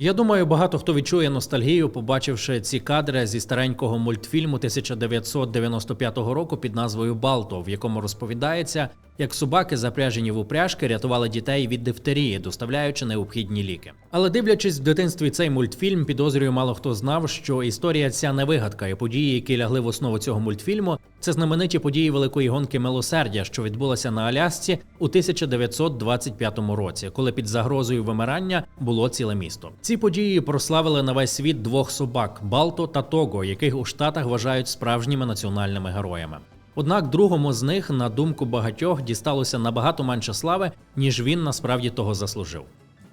Я думаю, багато хто відчує ностальгію, побачивши ці кадри зі старенького мультфільму 1995 року під назвою Балто, в якому розповідається, як собаки, запряжені в упряжки, рятували дітей від дифтерії, доставляючи необхідні ліки. Але дивлячись в дитинстві цей мультфільм, підозрюю, мало хто знав, що історія ця не вигадка, і події, які лягли в основу цього мультфільму, це знамениті події великої гонки милосердя, що відбулася на Алясці у 1925 році, коли під загрозою вимирання було ціле місто. Ці події прославили на весь світ двох собак Балто та Того, яких у штатах вважають справжніми національними героями. Однак другому з них, на думку багатьох, дісталося набагато менше слави, ніж він насправді того заслужив.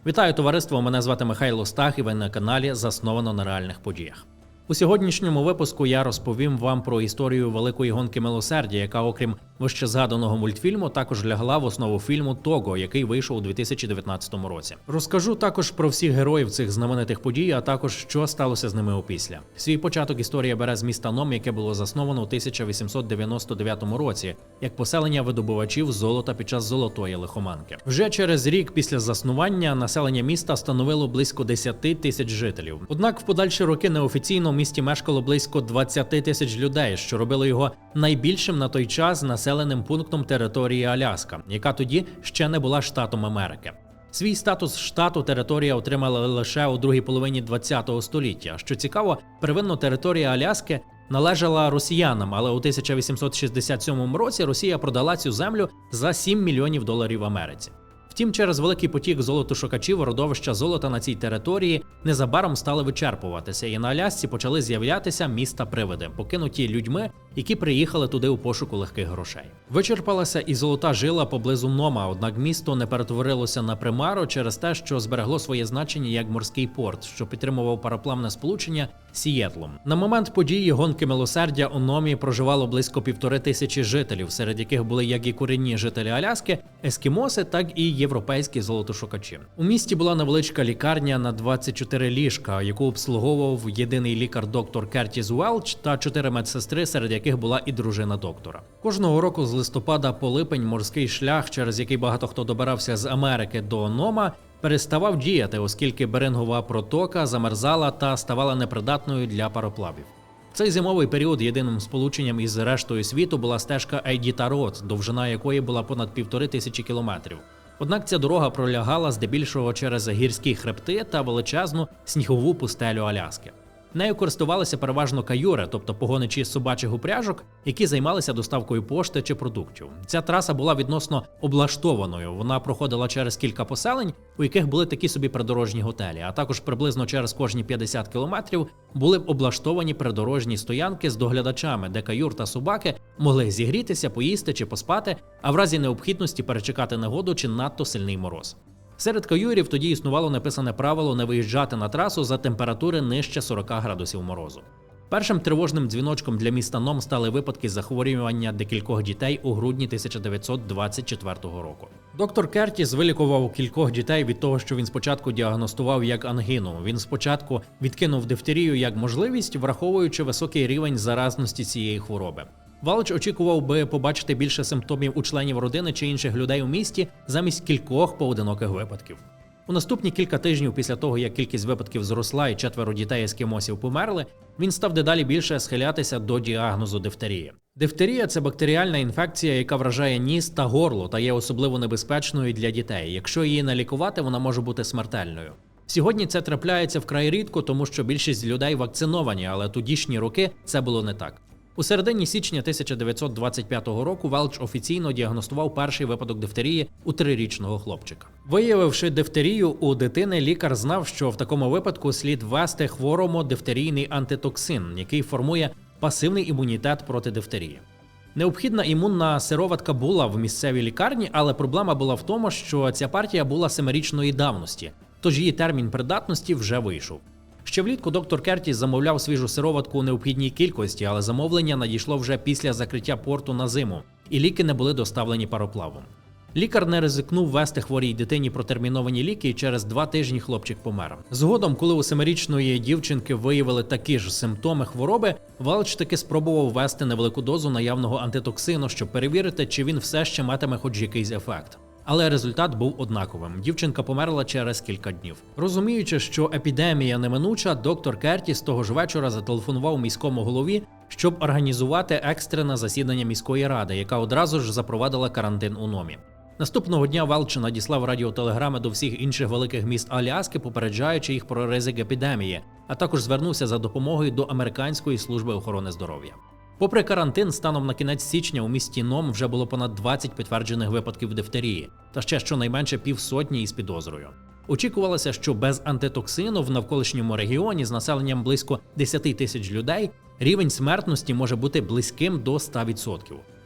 Вітаю товариство! Мене звати Михайло Стах, і ви на каналі Засновано на реальних подіях. У сьогоднішньому випуску я розповім вам про історію великої гонки милосердя, яка, окрім вище згаданого мультфільму, також лягла в основу фільму Того, який вийшов у 2019 році. Розкажу також про всіх героїв цих знаменитих подій, а також що сталося з ними опісля. Свій початок історія бере з міста Ном, яке було засновано у 1899 році, як поселення видобувачів золота під час золотої лихоманки. Вже через рік після заснування населення міста становило близько 10 тисяч жителів. Однак в подальші роки неофіційно місті мешкало близько 20 тисяч людей, що робило його найбільшим на той час населеним пунктом території Аляска, яка тоді ще не була штатом Америки. Свій статус штату територія отримала лише у другій половині ХХ століття. Що цікаво, первинно територія Аляски належала росіянам, але у 1867 році Росія продала цю землю за 7 мільйонів доларів Америці. Втім, через великий потік золотошукачів родовища золота на цій території незабаром стали вичерпуватися, і на Алясці почали з'являтися міста привиди, покинуті людьми, які приїхали туди у пошуку легких грошей. Вичерпалася і золота жила поблизу Нома, однак місто не перетворилося на примару через те, що зберегло своє значення як морський порт, що підтримував пароплавне сполучення Сієтлом. На момент події гонки милосердя у Номі проживало близько півтори тисячі жителів, серед яких були як і корінні жителі Аляски, ескімоси, так і європейські золотошукачі. У місті була невеличка лікарня на 24 ліжка, яку обслуговував єдиний лікар доктор Кертіс Уелч та чотири медсестри, серед яких була і дружина доктора. Кожного року з листопада по липень морський шлях, через який багато хто добирався з Америки до Нома, переставав діяти, оскільки Берингова протока замерзала та ставала непридатною для пароплавів. В Цей зимовий період єдиним сполученням із рештою світу була стежка Ейдіта Рот, довжина якої була понад півтори тисячі кілометрів. Однак ця дорога пролягала здебільшого через гірські хребти та величезну снігову пустелю Аляски. Нею користувалися переважно каюри, тобто погоничі собачих упряжок, які займалися доставкою пошти чи продуктів. Ця траса була відносно облаштованою. Вона проходила через кілька поселень, у яких були такі собі придорожні готелі, а також приблизно через кожні 50 кілометрів були облаштовані придорожні стоянки з доглядачами, де каюр та собаки могли зігрітися, поїсти чи поспати, а в разі необхідності перечекати негоду чи надто сильний мороз. Серед каюрів тоді існувало написане правило не виїжджати на трасу за температури нижче 40 градусів морозу. Першим тривожним дзвіночком для міста Ном стали випадки захворювання декількох дітей у грудні 1924 року. Доктор Кертіс вилікував кількох дітей від того, що він спочатку діагностував як ангіну. Він спочатку відкинув дифтерію як можливість, враховуючи високий рівень заразності цієї хвороби. Валч очікував би побачити більше симптомів у членів родини чи інших людей у місті замість кількох поодиноких випадків. У наступні кілька тижнів після того, як кількість випадків зросла і четверо дітей ескімосів померли, він став дедалі більше схилятися до діагнозу дифтерії. Дифтерія це бактеріальна інфекція, яка вражає ніс та горло та є особливо небезпечною для дітей. Якщо її не лікувати, вона може бути смертельною. Сьогодні це трапляється вкрай рідко, тому що більшість людей вакциновані, але тодішні роки це було не так. У середині січня 1925 року Велч офіційно діагностував перший випадок дифтерії у трирічного хлопчика. Виявивши дифтерію у дитини, лікар знав, що в такому випадку слід ввести хворому дифтерійний антитоксин, який формує пасивний імунітет проти дифтерії. Необхідна імунна сироватка була в місцевій лікарні, але проблема була в тому, що ця партія була семирічної давності, тож її термін придатності вже вийшов. Ще влітку доктор Кертіс замовляв свіжу сироватку у необхідній кількості, але замовлення надійшло вже після закриття порту на зиму, і ліки не були доставлені пароплавом. Лікар не ризикнув вести хворій дитині протерміновані ліки, і через два тижні хлопчик помер. Згодом, коли у семирічної дівчинки виявили такі ж симптоми хвороби, Валч таки спробував ввести невелику дозу наявного антитоксину, щоб перевірити, чи він все ще матиме хоч якийсь ефект. Але результат був однаковим. Дівчинка померла через кілька днів. Розуміючи, що епідемія неминуча, доктор Кертіс того ж вечора зателефонував міському голові, щоб організувати екстрене засідання міської ради, яка одразу ж запровадила карантин у номі. Наступного дня Велч надіслав радіотелеграми до всіх інших великих міст Аляски, попереджаючи їх про ризик епідемії, а також звернувся за допомогою до американської служби охорони здоров'я. Попри карантин, станом на кінець січня у місті Ном вже було понад 20 підтверджених випадків дифтерії, та ще щонайменше півсотні із підозрою. Очікувалося, що без антитоксину в навколишньому регіоні з населенням близько 10 тисяч людей рівень смертності може бути близьким до 100%.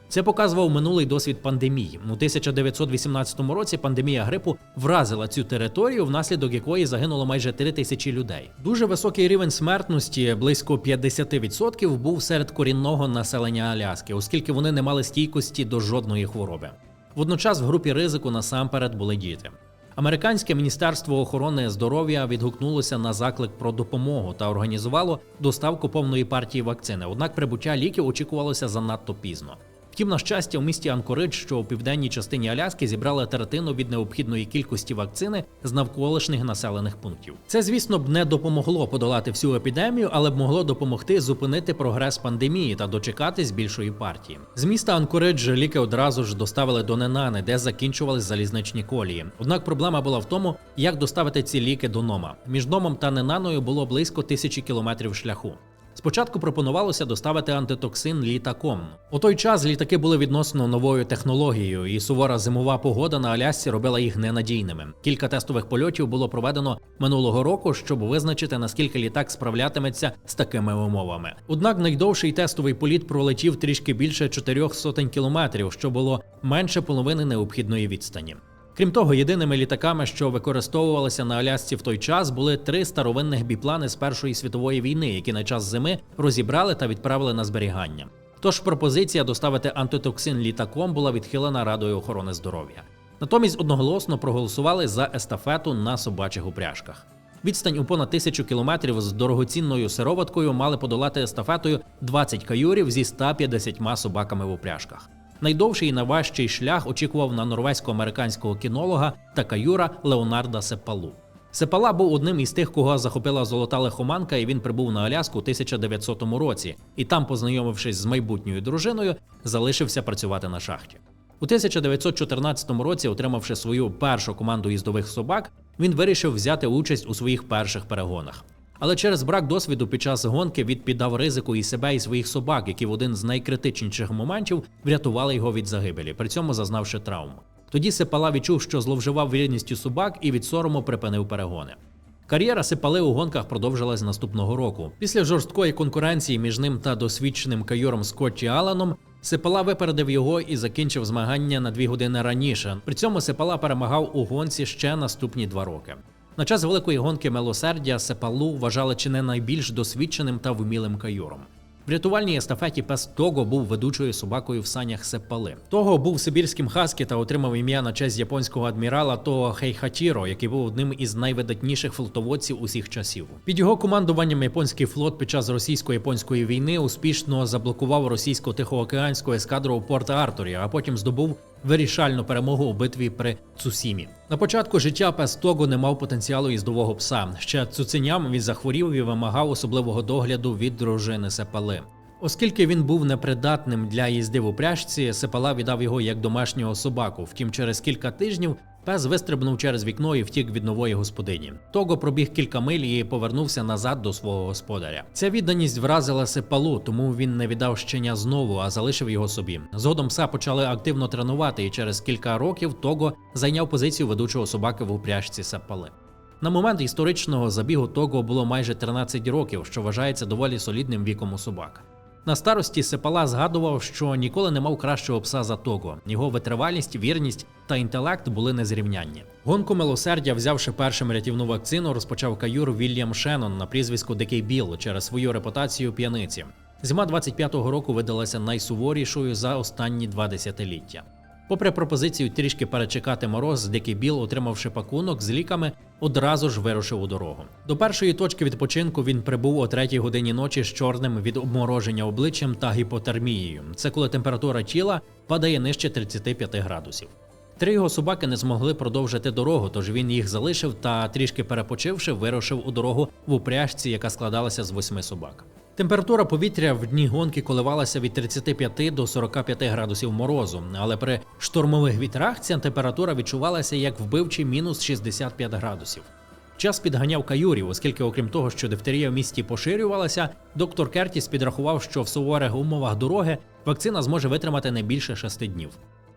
Це показував минулий досвід пандемії. У 1918 році пандемія грипу вразила цю територію, внаслідок якої загинуло майже 3 тисячі людей. Дуже високий рівень смертності, близько 50%, був серед корінного населення Аляски, оскільки вони не мали стійкості до жодної хвороби. Водночас в групі ризику насамперед були діти. Американське міністерство охорони здоров'я відгукнулося на заклик про допомогу та організувало доставку повної партії вакцини. Однак прибуття ліків очікувалося занадто пізно. Втім, на щастя, у місті Анкоридж, що у південній частині Аляски, зібрали третину від необхідної кількості вакцини з навколишніх населених пунктів. Це, звісно, б не допомогло подолати всю епідемію, але б могло допомогти зупинити прогрес пандемії та дочекатись більшої партії. З міста Анкоридж ліки одразу ж доставили до Ненани, де закінчувались залізничні колії. Однак проблема була в тому, як доставити ці ліки до Нома. Між Номом та Ненаною було близько тисячі кілометрів шляху. Спочатку пропонувалося доставити антитоксин літаком. У той час літаки були відносно новою технологією, і сувора зимова погода на Алясці робила їх ненадійними. Кілька тестових польотів було проведено минулого року, щоб визначити наскільки літак справлятиметься з такими умовами. Однак найдовший тестовий політ пролетів трішки більше чотирьох сотень кілометрів, що було менше половини необхідної відстані. Крім того, єдиними літаками, що використовувалися на Алясці в той час, були три старовинних біплани з Першої світової війни, які на час зими розібрали та відправили на зберігання. Тож пропозиція доставити антитоксин літаком була відхилена Радою охорони здоров'я. Натомість одноголосно проголосували за естафету на собачих упряжках. Відстань у понад тисячу кілометрів з дорогоцінною сироваткою мали подолати естафетою 20 каюрів зі 150 собаками в упряжках. Найдовший і найважчий шлях очікував на норвезько-американського кінолога та каюра Леонарда Сепалу. Сепала був одним із тих, кого захопила золота лихоманка, і він прибув на Аляску у 1900 році, і там, познайомившись з майбутньою дружиною, залишився працювати на шахті. У 1914 році, отримавши свою першу команду їздових собак, він вирішив взяти участь у своїх перших перегонах. Але через брак досвіду під час гонки він піддав ризику і себе, і своїх собак, які в один з найкритичніших моментів врятували його від загибелі, при цьому зазнавши травм. Тоді Сепала відчув, що зловживав вірністю собак і від сорому припинив перегони. Кар'єра Сепали у гонках продовжилась наступного року. Після жорсткої конкуренції між ним та досвідченим кайором Скотті Аланом Сепала випередив його і закінчив змагання на дві години раніше. При цьому Сепала перемагав у гонці ще наступні два роки. На час великої гонки милосердя Сепалу вважали чи не найбільш досвідченим та вмілим кайором. В рятувальній естафеті пес Того був ведучою собакою в санях Сепали. Того був сибірським хаскі та отримав ім'я на честь японського адмірала Того Хейхатіро, який був одним із найвидатніших флотоводців усіх часів. Під його командуванням японський флот під час російсько-японської війни успішно заблокував російсько-тихоокеанську ескадру у Порт Артурі, а потім здобув вирішальну перемогу у битві при Цусімі. На початку життя пес Того не мав потенціалу їздового пса. Ще цуценям він захворів і вимагав особливого догляду від дружини Сепали. Оскільки він був непридатним для їзди в упряжці, Сепала віддав його як домашнього собаку. Втім, через кілька тижнів пес вистрибнув через вікно і втік від нової господині. Того пробіг кілька миль і повернувся назад до свого господаря. Ця відданість вразила Сепалу, тому він не віддав щеня знову, а залишив його собі. Згодом пса почали активно тренувати, і через кілька років Того зайняв позицію ведучого собаки в упряжці Сепали. На момент історичного забігу Того було майже 13 років, що вважається доволі солідним віком у собак. На старості Сепала згадував, що ніколи не мав кращого пса за Того. Його витривалість, вірність та інтелект були незрівнянні. Гонку милосердя, взявши першим рятівну вакцину, розпочав каюр Вільям Шеннон на прізвиську Дикий Біл через свою репутацію п'яниці. Зима 25-го року видалася найсуворішою за останні два десятиліття. Попри пропозицію трішки перечекати мороз, Дикий Біл, отримавши пакунок з ліками, одразу ж вирушив у дорогу. До першої точки відпочинку він прибув о третій годині ночі з чорним від обмороження обличчям та гіпотермією. Це коли температура тіла падає нижче 35 градусів. Три його собаки не змогли продовжити дорогу, тож він їх залишив та, трішки перепочивши, вирушив у дорогу в упряжці, яка складалася з восьми собак. Температура повітря в дні гонки коливалася від 35 до 45 градусів морозу, але при штормових вітрах ця температура відчувалася як вбивчий мінус 65 градусів. Час підганяв каюрів, оскільки, окрім того, що дифтерія в місті поширювалася, доктор Кертіс підрахував, що в суворих умовах дороги вакцина зможе витримати не більше шести днів.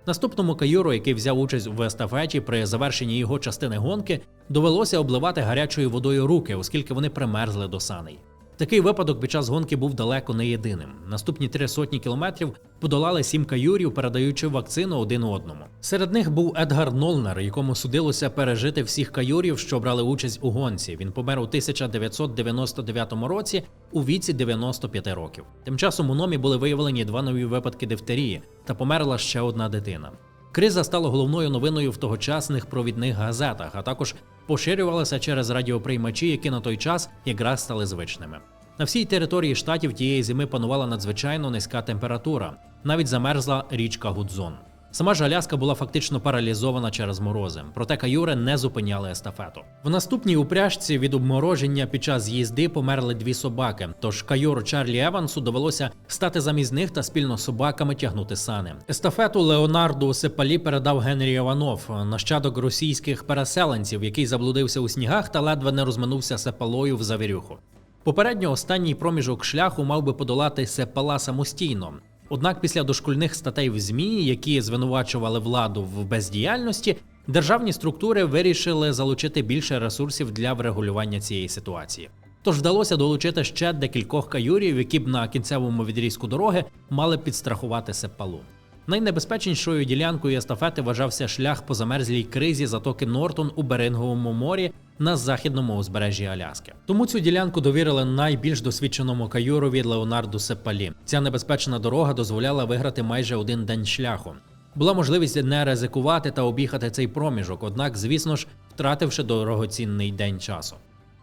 Наступному каюру, який взяв участь в естафеті при завершенні його частини гонки, довелося обливати гарячою водою руки, оскільки вони примерзли до саней. Такий випадок під час гонки був далеко не єдиним. Наступні три сотні кілометрів подолали сім каюрів, передаючи вакцину один одному. Серед них був Едгар Нолнер, якому судилося пережити всіх каюрів, що брали участь у гонці. Він помер у 1999 році у віці 95 років. Тим часом у номі були виявлені два нові випадки дифтерії та померла ще одна дитина. Криза стала головною новиною в тогочасних провідних газетах, а також поширювалася через радіоприймачі, які на той час якраз стали звичними. На всій території штатів тієї зими панувала надзвичайно низька температура, навіть замерзла річка Гудзон. Сама ж Аляска була фактично паралізована через морози, проте каюри не зупиняли естафету. В наступній упряжці від обмороження під час їзди померли дві собаки. Тож каюру Чарлі Евансу довелося стати замість них та спільно з собаками тягнути сани. Естафету Леонарду Сепалі передав Генрі Іванов, нащадок російських переселенців, який заблудився у снігах та ледве не розминувся сепалою в завірюху. Попередньо останній проміжок шляху мав би подолати Сепала самостійно. Однак після дошкульних статей в ЗМІ, які звинувачували владу в бездіяльності, державні структури вирішили залучити більше ресурсів для врегулювання цієї ситуації. Тож вдалося долучити ще декількох каюрів, які б на кінцевому відрізку дороги мали підстрахувати Сепалу. Найнебезпечнішою ділянкою естафети вважався шлях по замерзлій кризі затоки Нортон у Беринговому морі на західному узбережжі Аляски. Тому цю ділянку довірили найбільш досвідченому каюрові Леонарду Сеппалі. Ця небезпечна дорога дозволяла виграти майже один день шляху. Була можливість не ризикувати та об'їхати цей проміжок, однак, звісно ж, втративши дорогоцінний день часу.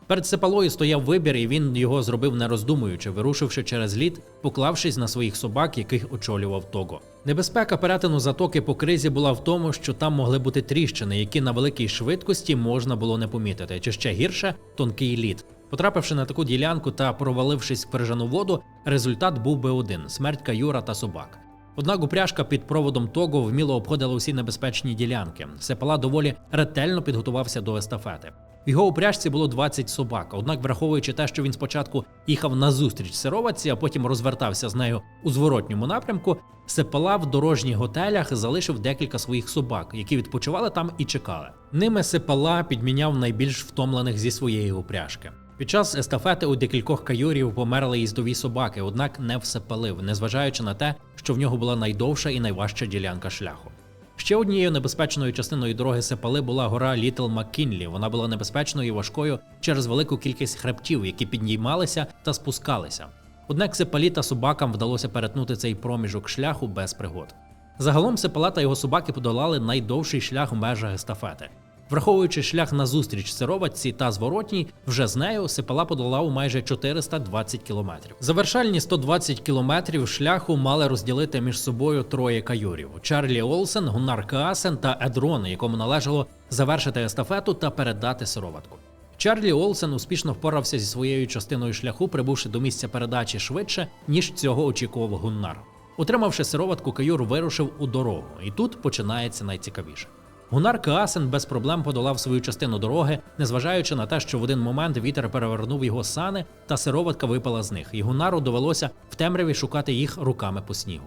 Перед Сепалою стояв вибір, і він його зробив не роздумуючи, вирушивши через лід, поклавшись на своїх собак, яких очолював Того. Небезпека перетину затоки по кризі була в тому, що там могли бути тріщини, які на великій швидкості можна було не помітити, чи ще гірше тонкий лід. Потрапивши на таку ділянку та провалившись в крижану воду, результат був би один смерть каюра та собак. Однак упряжка під проводом Того вміло обходила усі небезпечні ділянки. Сепала доволі ретельно підготувався до естафети. В його упряжці було 20 собак. Однак, враховуючи те, що він спочатку їхав назустріч сироватці, а потім розвертався з нею у зворотньому напрямку, Сепала в дорожніх готелях залишив декілька своїх собак, які відпочивали там і чекали. Ними Сепала підміняв найбільш втомлених зі своєї упряжки. Під час естафети у декількох каюрів померли їздові собаки, однак не всепалив, незважаючи на те, що в нього була найдовша і найважча ділянка шляху. Ще однією небезпечною частиною дороги Сепали була гора Літл Маккінлі. Вона була небезпечною і важкою через велику кількість хребтів, які піднімалися та спускалися. Однак Сепалі та собакам вдалося перетнути цей проміжок шляху без пригод. Загалом Сепала та його собаки подолали найдовший шлях в межах естафети. Враховуючи шлях назустріч сироватці та зворотній, вже з нею Сепала подолав майже 420 кілометрів. Завершальні 120 кілометрів шляху мали розділити між собою троє каюрів: Чарлі Олсен, Гуннар Каасен та Едрон, якому належало завершити естафету та передати сироватку. Чарлі Олсен успішно впорався зі своєю частиною шляху, прибувши до місця передачі швидше, ніж цього очікував Гуннар. Отримавши сироватку, каюр вирушив у дорогу, і тут починається найцікавіше. Гунар Каасен без проблем подолав свою частину дороги, незважаючи на те, що в один момент вітер перевернув його сани, та сироватка випала з них, і Гунару довелося в темряві шукати їх руками по снігу.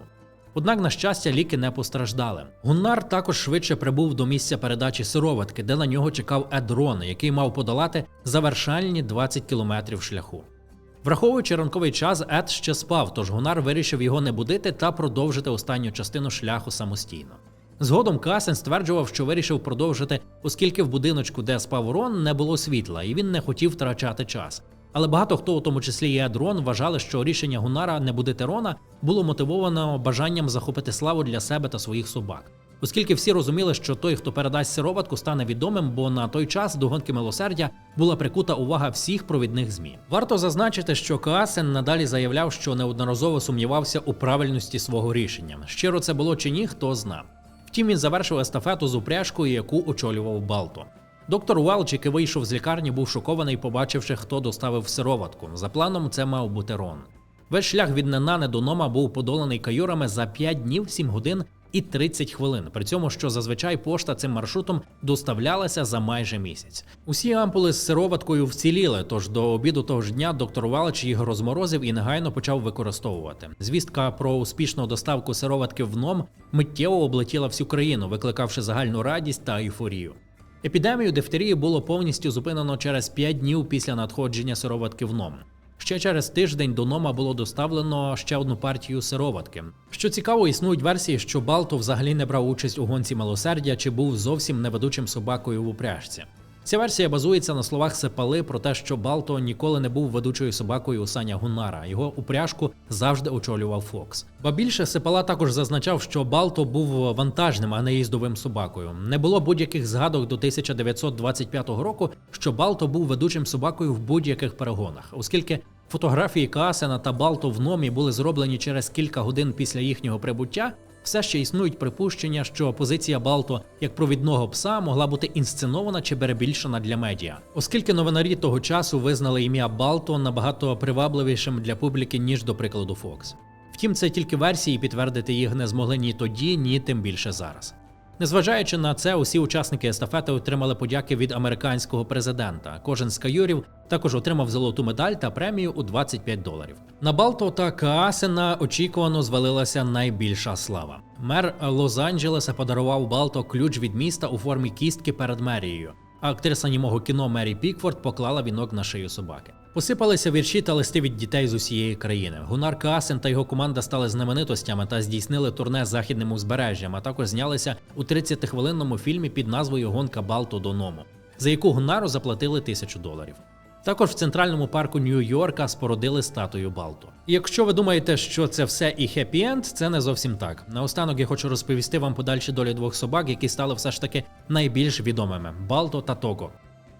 Однак, на щастя, ліки не постраждали. Гуннар також швидше прибув до місця передачі сироватки, де на нього чекав Едрон, який мав подолати завершальні 20 кілометрів шляху. Враховуючи ранковий час, Ед ще спав, тож Гунар вирішив його не будити та продовжити останню частину шляху самостійно. Згодом Касен стверджував, що вирішив продовжити, оскільки в будиночку, де спав Рон, не було світла, і він не хотів втрачати час. Але багато хто, у тому числі і Едрон, вважали, що рішення Гунара не будити Рона було мотивовано бажанням захопити славу для себе та своїх собак. Оскільки всі розуміли, що той, хто передасть сироватку, стане відомим, бо на той час до гонки милосердя була прикута увага всіх провідних змі. Варто зазначити, що Каасен надалі заявляв, що неодноразово сумнівався у правильності свого рішення. Щиро це було чи ні, хто зна. Втім, він завершив естафету з упряжкою, яку очолював Балто. Доктор Уелч, який вийшов з лікарні, був шокований, побачивши, хто доставив сироватку. За планом, це мав бути Рон. Весь шлях від Ненани до Нома був подоланий каюрами за 5 днів, 7 годин і 30 хвилин. При цьому, що зазвичай пошта цим маршрутом доставлялася за майже місяць. Усі ампули з сироваткою вціліли, тож до обіду того ж дня доктор Валич їх розморозив і негайно почав використовувати. Звістка про успішну доставку сироватки в ном миттєво облетіла всю країну, викликавши загальну радість та ейфорію. Епідемію дифтерії було повністю зупинено через 5 днів після надходження сироватки в ном. Ще через тиждень до Нома було доставлено ще одну партію сироватки. Що цікаво, існують версії, що Балто взагалі не брав участь у гонці милосердя чи був зовсім неведучим собакою в упряжці. Ця версія базується на словах Сепали про те, що Балто ніколи не був ведучою собакою у саня Гуннара. Його упряжку завжди очолював Фокс. Ба більше Сепала також зазначав, що Балто був вантажним, а не їздовим собакою. Не було будь-яких згадок до 1925 року, що Балто був ведучим собакою в будь-яких перегонах, оскільки фотографії Каасена та Балто в номі були зроблені через кілька годин після їхнього прибуття. Все ще існують припущення, що позиція Балто як провідного пса могла бути інсценована чи перебільшена для медіа, оскільки новинарі того часу визнали ім'я Балто набагато привабливішим для публіки, ніж до прикладу Фокс. Втім, це тільки версії, підтвердити їх не змогли ні тоді, ні тим більше зараз. Незважаючи на це, усі учасники естафети отримали подяки від американського президента. Кожен з каюрів також отримав золоту медаль та премію у 25 доларів. На Балто та Каасена очікувано звалилася найбільша слава. Мер Лос-Анджелеса подарував Балто ключ від міста у формі кістки перед мерією. А актриса німого кіно Мері Пікфорд поклала вінок на шию собаки. Посипалися вірші та листи від дітей з усієї країни. Гунар Каасен та його команда стали знаменитостями та здійснили турне західним узбережжям, а також знялися у 30-хвилинному фільмі під назвою Гонка Балто до Ному, за яку Гунару заплатили тисячу доларів. Також в центральному парку Нью-Йорка спорудили статую Балто. Якщо ви думаєте, що це все і хеппі-енд, це не зовсім так. Наостанок я хочу розповісти вам подальші долі двох собак, які стали все ж таки найбільш відомими Балто та Того.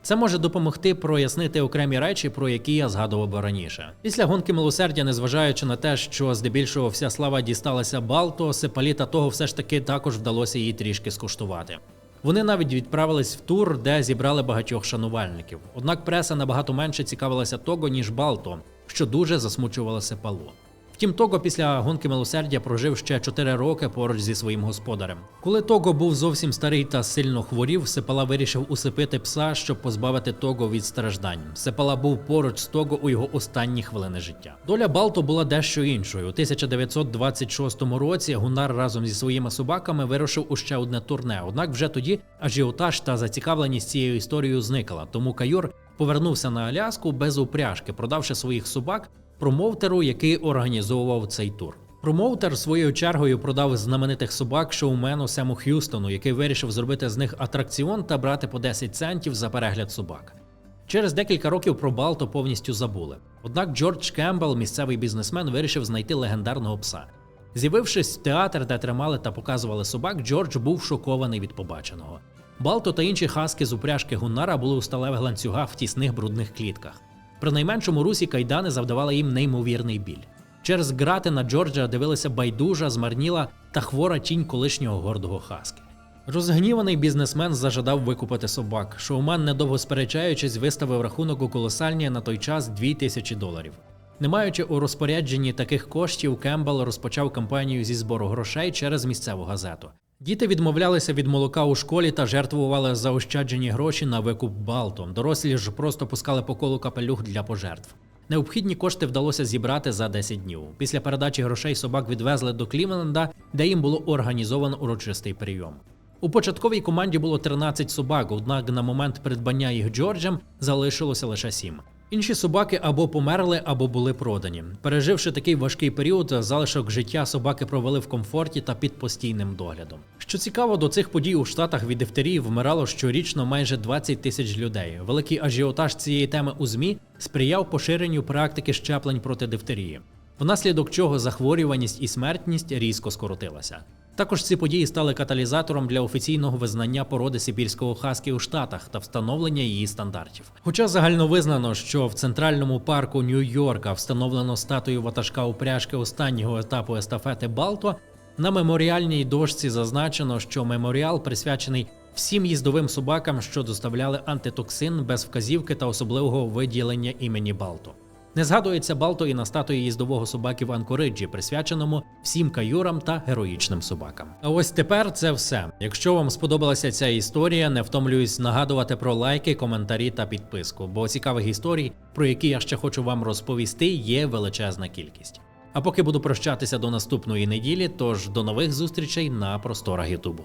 Це може допомогти прояснити окремі речі, про які я згадував раніше. Після гонки милосердя, незважаючи на те, що здебільшого вся слава дісталася Балто, Сепалі та того все ж таки також вдалося її трішки скуштувати. Вони навіть відправились в тур, де зібрали багатьох шанувальників. Однак преса набагато менше цікавилася того, ніж Балто, що дуже засмучувалося Сепалу. Втім, Того після гонки милосердя прожив ще 4 роки поруч зі своїм господарем. Коли Того був зовсім старий та сильно хворів, Сепала вирішив усипити пса, щоб позбавити Того від страждань. Сепала був поруч з Того у його останні хвилини життя. Доля Балто була дещо іншою. У 1926 році Гунар разом зі своїми собаками вирушив у ще одне турне. Однак вже тоді ажіотаж та зацікавленість цією історією зникла. Тому Кайор повернувся на Аляску без упряжки, продавши своїх собак промоутеру, який організовував цей тур. Промоутер своєю чергою продав знаменитих собак шоумену Сему Х'юстону, який вирішив зробити з них атракціон та брати по 10 центів за перегляд собак. Через декілька років про Балто повністю забули. Однак Джордж Кембл, місцевий бізнесмен, вирішив знайти легендарного пса. З'явившись в театр, де тримали та показували собак, Джордж був шокований від побаченого. Балто та інші хаски з упряжки Гуннара були у сталевих ланцюгах в тісних брудних клітках. При найменшому русі кайдани завдавали їм неймовірний біль. Через грати на Джорджа дивилися байдужа, змарніла та хвора тінь колишнього гордого хаски. Розгніваний бізнесмен зажадав викупити собак. Шоумен, недовго сперечаючись, виставив рахунок у колосальні на той час 2000 доларів. Не маючи у розпорядженні таких коштів, Кембл розпочав кампанію зі збору грошей через місцеву газету. Діти відмовлялися від молока у школі та жертвували заощаджені гроші на викуп Балтом. Дорослі ж просто пускали по колу капелюх для пожертв. Необхідні кошти вдалося зібрати за 10 днів. Після передачі грошей собак відвезли до Клівленда, де їм було організовано урочистий прийом. У початковій команді було 13 собак, однак на момент придбання їх Джорджем залишилося лише 7. Інші собаки або померли, або були продані. Переживши такий важкий період, залишок життя собаки провели в комфорті та під постійним доглядом. Що цікаво, до цих подій у Штатах від дифтерії вмирало щорічно майже 20 тисяч людей. Великий ажіотаж цієї теми у ЗМІ сприяв поширенню практики щеплень проти дифтерії, внаслідок чого захворюваність і смертність різко скоротилася. Також ці події стали каталізатором для офіційного визнання породи сибірського хаски у Штатах та встановлення її стандартів. Хоча загально визнано, що в центральному парку Нью-Йорка встановлено статую ватажка упряжки останнього етапу естафети Балто, На меморіальній дошці зазначено, що меморіал присвячений всім їздовим собакам, що доставляли антитоксин без вказівки та особливого виділення імені Балто. Не згадується Балто і на статуї їздового собаки в Анкориджі, присвяченому всім каюрам та героїчним собакам. А ось тепер це все. Якщо вам сподобалася ця історія, не втомлююсь нагадувати про лайки, коментарі та підписку, бо цікавих історій, про які я ще хочу вам розповісти, є величезна кількість. А поки буду прощатися до наступної неділі, тож до нових зустрічей на просторах Ютубу.